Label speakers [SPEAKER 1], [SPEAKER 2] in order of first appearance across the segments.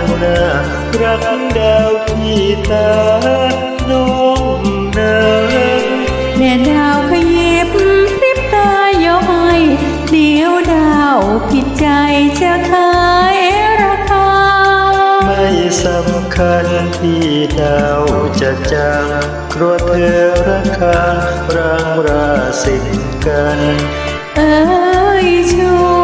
[SPEAKER 1] รักดาวที่ตาน้องนาง
[SPEAKER 2] แม่ดาวขยิบพริบตาย้อยเดียวดาวผิดใจจะขายราคา
[SPEAKER 1] ไม่สำคัญที่ดาวจะจางกลัวเธอรักคางรางราสินกัน
[SPEAKER 2] เอ้ยชั่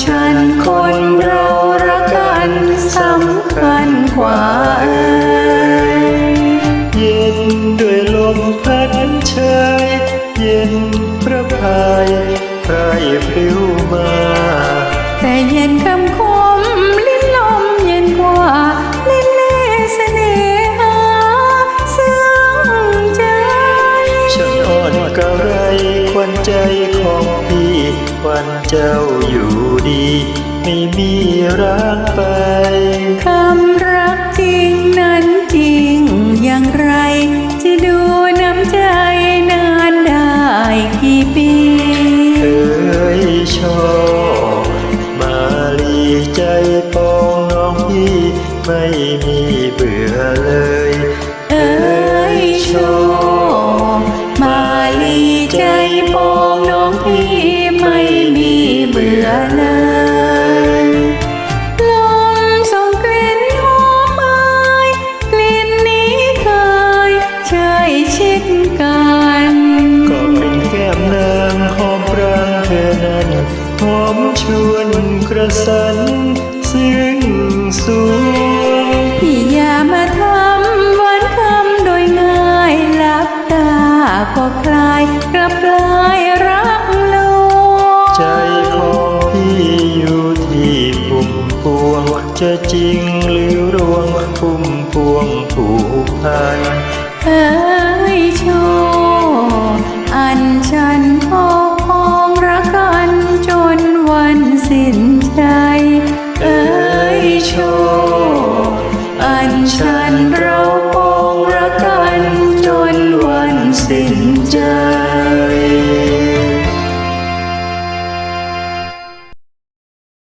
[SPEAKER 2] ฉันคนเรารักกันสำคัญกว่าเอยเย็น
[SPEAKER 1] ด้วยลมพัดเชยเย็นพระพายไพรพริ้วมา
[SPEAKER 2] แต่เย็นคำคมลิ้นลมเย็นกว่าลิ้นเล่เสน่หาซึ้งใจ
[SPEAKER 1] ฉันอ่อนกระไรควันใจของพี่วันเจ้าอยู่ ดีไม่มีรักไป
[SPEAKER 2] คำรักจริงนั้นจริงอย่างไร จะดูน้ำใจนานได้กี่ปี
[SPEAKER 1] เอ้ยชอบมาลีใจปองน้องพี่ไม่มีเบื่อเลย
[SPEAKER 2] เอ้ยโชค หอมช
[SPEAKER 1] วนกระสันซึ้งสวง
[SPEAKER 2] พี่อย่ามาทำหวานคำโดยง่ายหลับตาก็คลายกลับกลายรักลวง
[SPEAKER 1] ใจของพี่อยู่ที่ปุ่มพวงจะจริงหรือรวงพุ่มพวงผูกพัน
[SPEAKER 2] เอ้ย